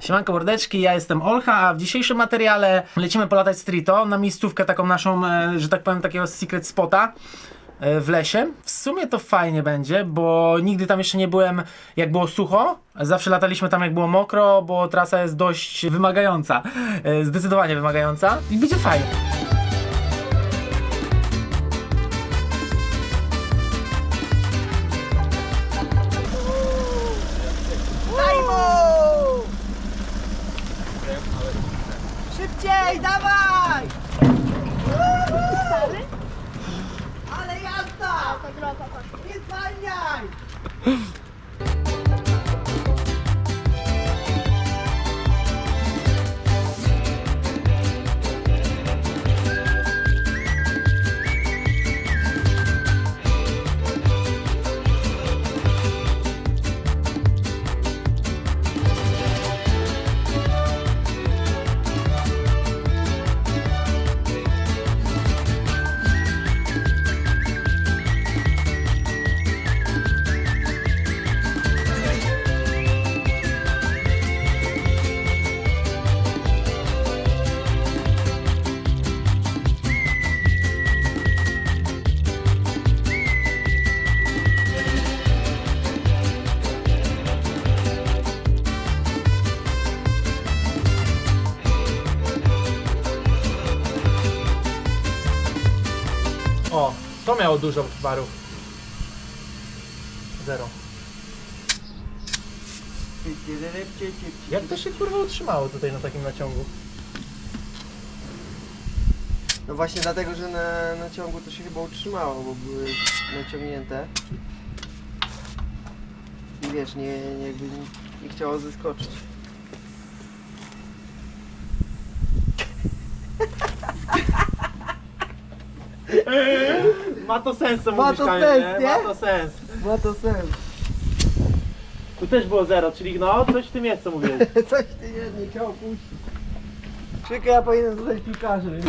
Siemanko mordeczki, ja jestem Olcha, a w dzisiejszym materiale lecimy polatać streeto na miejscówkę taką naszą, e, że tak powiem, takiego secret spota e, w lesie. W sumie to fajnie będzie, bo nigdy tam jeszcze nie byłem jak było sucho. Zawsze lataliśmy tam jak było mokro, bo trasa jest dość wymagająca. e, Zdecydowanie wymagająca i będzie fajnie. Miało dużo barów. Zero. Jak to się kurwa utrzymało tutaj na takim naciągu? No właśnie dlatego, że na, na ciągu to się chyba utrzymało, bo były naciągnięte. I wiesz, nie, nie, jakby nie, nie chciało zeskoczyć. Ma to sens, co Ma mówisz, to Kamil, sens, nie? Ma to sens. Ma to sens. Tu też było zero, czyli no, coś w tym jest, co mówię. Coś ty nie, nie chciał puścić. Czekaj, ja powinienem zostać piłkarzem.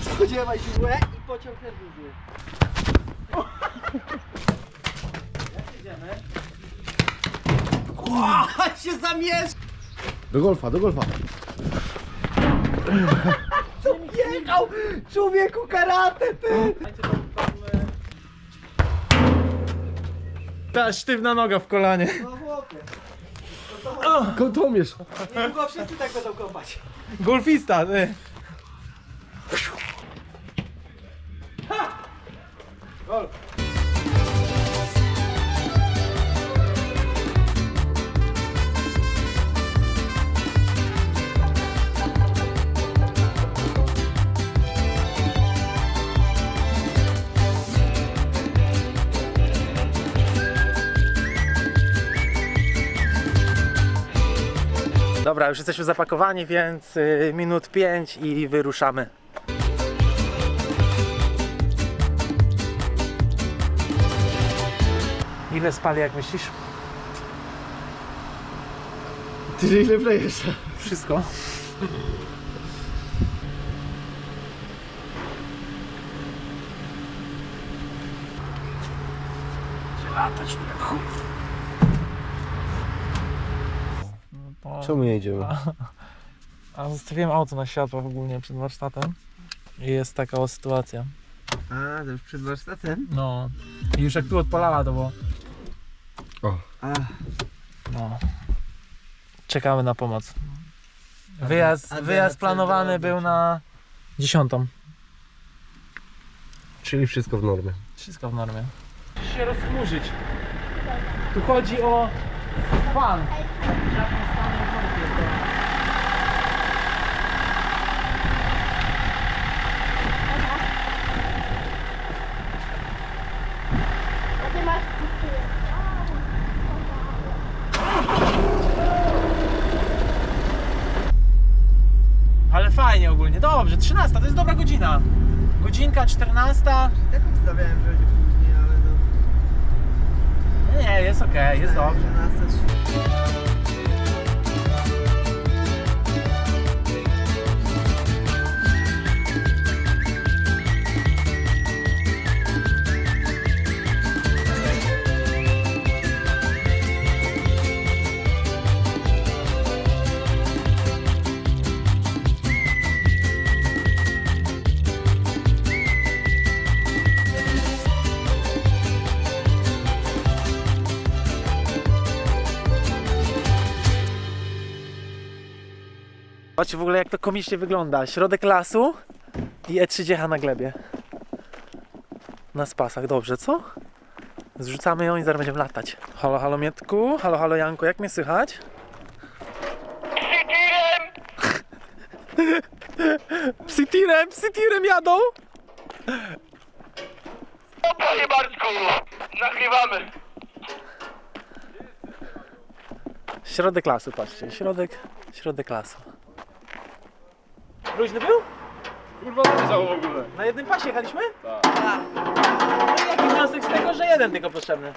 Spodziewaj się łe i pociąg nerwowy. O, się zamierz! Do golfa, do golfa. Jechał? Człowieku karate, ty! Ta sztywna noga w kolanie. No chłopie. Niedługo wszyscy tak będą kopać. Golfista, ty. Dobra, już jesteśmy zapakowani, więc y, minut 5 i wyruszamy. Ile spali, jak myślisz? Ty ile wlejesz? Wszystko. Latać Czemu nie idziemy? A zostawiłem auto na światłach ogólnie przed warsztatem i jest taka o sytuacja. A, to już przed warsztatem? No. I już jak tu odpalała to było. O. A, No. Czekamy na pomoc. Wyjazd, a teraz wyjazd planowany był na dziesiątą. Czyli wszystko w normie. Wszystko w normie. Musisz się rozchmurzyć. Tu chodzi o fan. Ale fajnie ogólnie, dobrze, 13 to jest dobra godzina. Godzinka 14. tak ustawiałem, że będzie później, ale no... Nie, jest okej, jest dobrze. 11.30. Patrzcie w ogóle jak to komicznie wygląda. Środek lasu i E30 na glebie. Na spasach, dobrze, co? Zrzucamy ją i zaraz będziemy latać. Halo, halo Mietku, halo, halo Janku, jak mnie słychać? Psytirem, psytirem jadą! O panie Bartku, nagrywamy. Środek lasu, patrzcie, środek, środek lasu. Luźny był? Kurwa leżał w ogóle. Na jednym pasie jechaliśmy? Tak. No i jaki wniosek z tego, że jeden tylko potrzebny?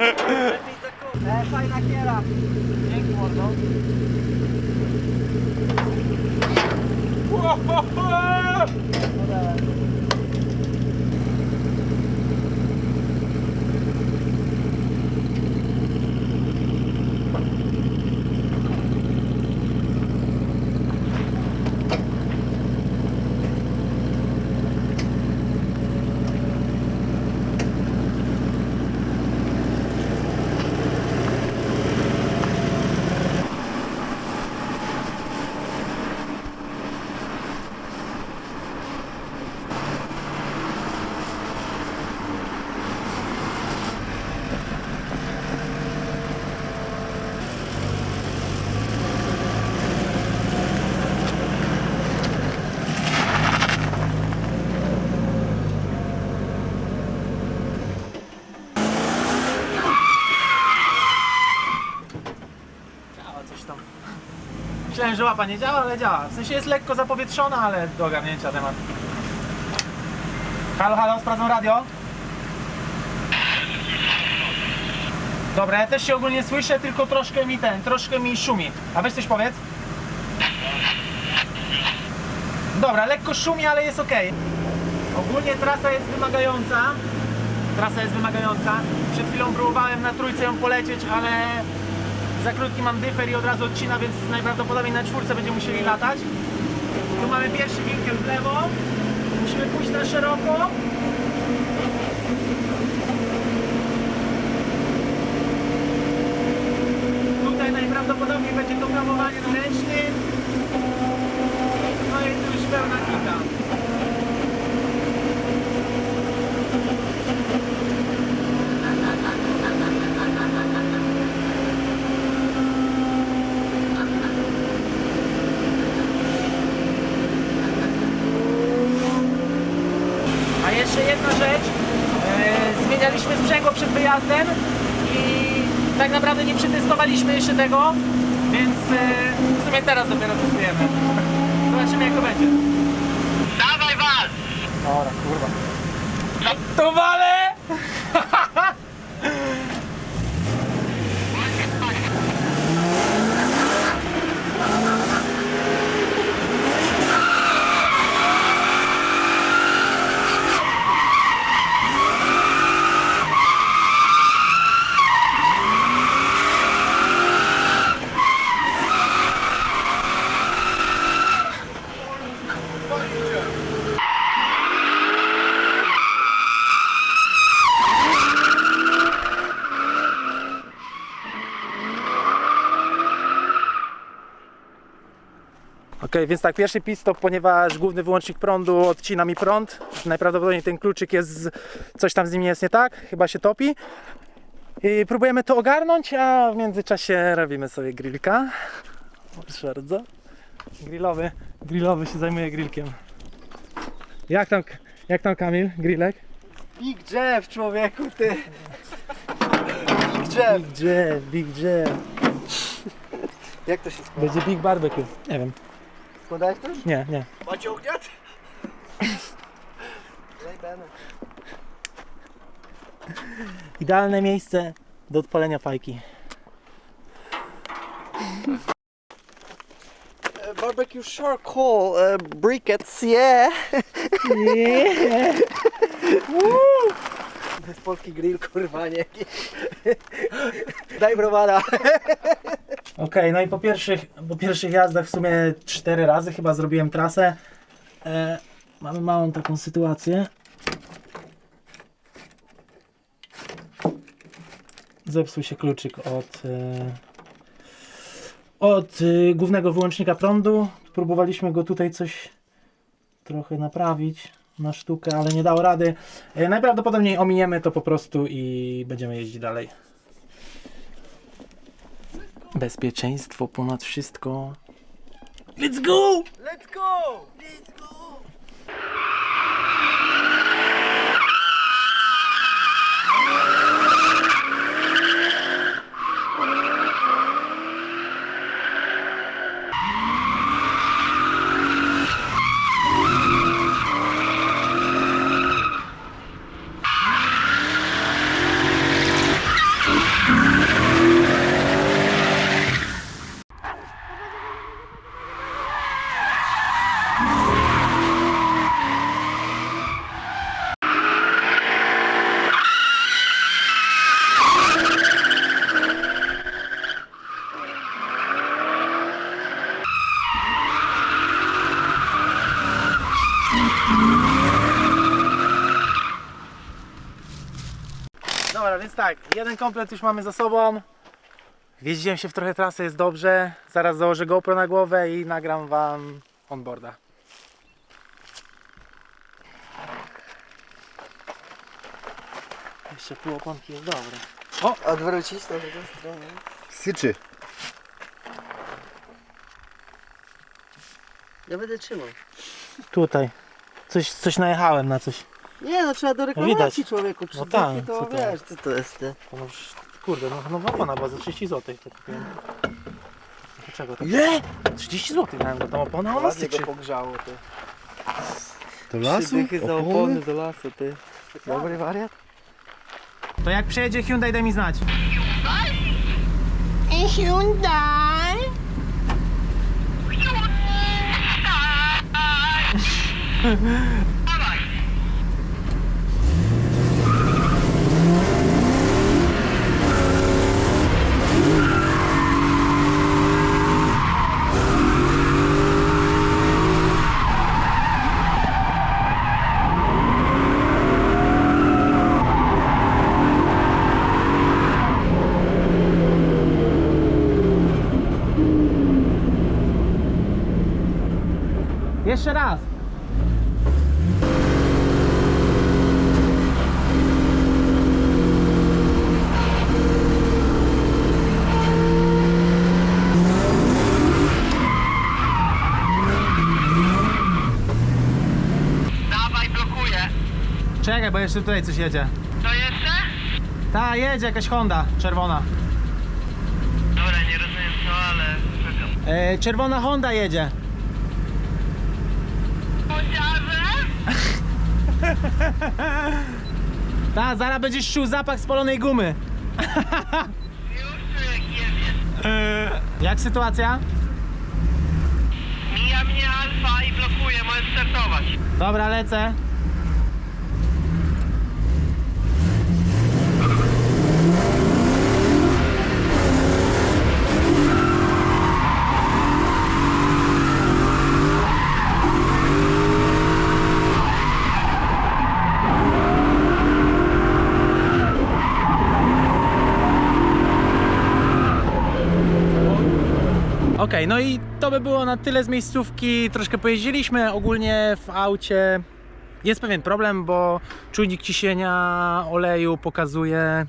E, fajna kiera. Dzięki mordo. Działa coś tam. Myślałem, że nie działa, ale działa. W sensie jest lekko zapowietrzona, ale do ogarnięcia temat. Halo, halo, sprawdzam radio. Dobra, ja też się ogólnie słyszę, tylko troszkę mi ten, troszkę mi szumi. A weź coś powiedz. Dobra, lekko szumi, ale jest ok. Ogólnie trasa jest wymagająca. Trasa jest wymagająca. Przed chwilą próbowałem na trójce ją polecieć, ale za krótki mam dyfer i od razu odcina, więc najprawdopodobniej na czwórce będziemy musieli latać. Tu mamy pierwszy winkiel w lewo. Musimy pójść na szeroko. Tutaj najprawdopodobniej będzie to hamowanie na ręcznym. No i tu już pełna kita. A jeszcze jedna rzecz. E, zmienialiśmy wyjazdem i tak naprawdę nie przetestowaliśmy jeszcze tego, więc e, w sumie teraz dopiero testujemy. Zobaczymy jak to będzie. Dawaj wal! Dobra, kurwa. To wale! Więc tak, pierwszy pit stop, ponieważ główny wyłącznik prądu odcina mi prąd. Najprawdopodobniej ten kluczyk jest, coś tam z nim jest nie tak, chyba się topi. I próbujemy to ogarnąć, a w międzyczasie robimy sobie grillka. Proszę bardzo. Grillowy, grillowy się zajmuje grillkiem. Jak tam, jak tam Kamil, grillek? Big Jeff, człowieku, ty. Big Jeff. Big Jeff, Big Jeff. Jak to się składa? Będzie Big Barbecue. Nie wiem, Składałeś już? nie, nie. Macie ogniat? Zajebane. Idealne miejsce do odpalenia fajki. E, Barbecue charcoal, e, briquettes, yeah. Nie. To jest polski grill, kurwa, nie. Daj browara. Okej, no i po pierwszych, po pierwszych jazdach w sumie cztery razy chyba zrobiłem trasę. E, mamy małą taką sytuację. Zepsuł się kluczyk od, e, od y, głównego wyłącznika prądu. Próbowaliśmy go tutaj coś trochę naprawić na sztukę, ale nie dało rady. Y, najprawdopodobniej ominiemy to po prostu i będziemy jeździć dalej. Bezpieczeństwo ponad wszystko. Let's go! Let's go! Dobra, więc tak, jeden komplet już mamy za sobą. Wjeździłem się w trochę trasę, jest dobrze. Zaraz założę GoPro na głowę i nagram wam onboarda. Jeszcze pół oponki jest dobre. Odwrócić na drugą stronę. Syczy. Ja będę trzymał. Tutaj. Coś, coś najechałem na coś. Nie no, trzeba do widać. reklamacji człowieku. No No tak, to co to? wiesz, co to jest ty. To no, już- kurde, no, no opona była za 30 zł. To kupiłem. Dlaczego tak? Nie! 30 zł dałem za tą oponę, a ona Ładnie go pogrzało ty. Do lasu? dychy za Opony? do lasu ty. Dobry wariat? To jak przejedzie Hyundai, daj mi znać. Jeszcze raz. Dawaj, blokuję. Czekaj, bo jeszcze tutaj coś jedzie. Co jeszcze? Ta, jedzie jakaś Honda, czerwona. Dobra, nie rozumiem co, ale czekam. E, czerwona Honda jedzie. Ta, zaraz będziesz czuł zapach spalonej gumy. Już czuję jebie. Jak sytuacja? Mija mnie alfa i blokuje, możesz startować. Dobra, lecę. Okej, no i to by było na tyle z miejscówki. Troszkę pojeździliśmy. Ogólnie w aucie jest pewien problem, bo czujnik ciśnienia oleju pokazuje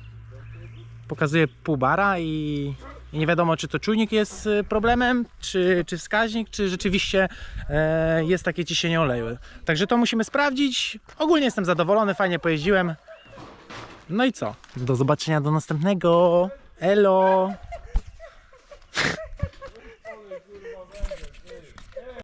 pokazuje pół bara i, i nie wiadomo czy to czujnik jest y, problemem, czy, czy wskaźnik, czy rzeczywiście e, jest takie ciśnienie oleju. Także to musimy sprawdzić. Ogólnie jestem zadowolony, fajnie pojeździłem. No i co? Do zobaczenia do następnego. Elo!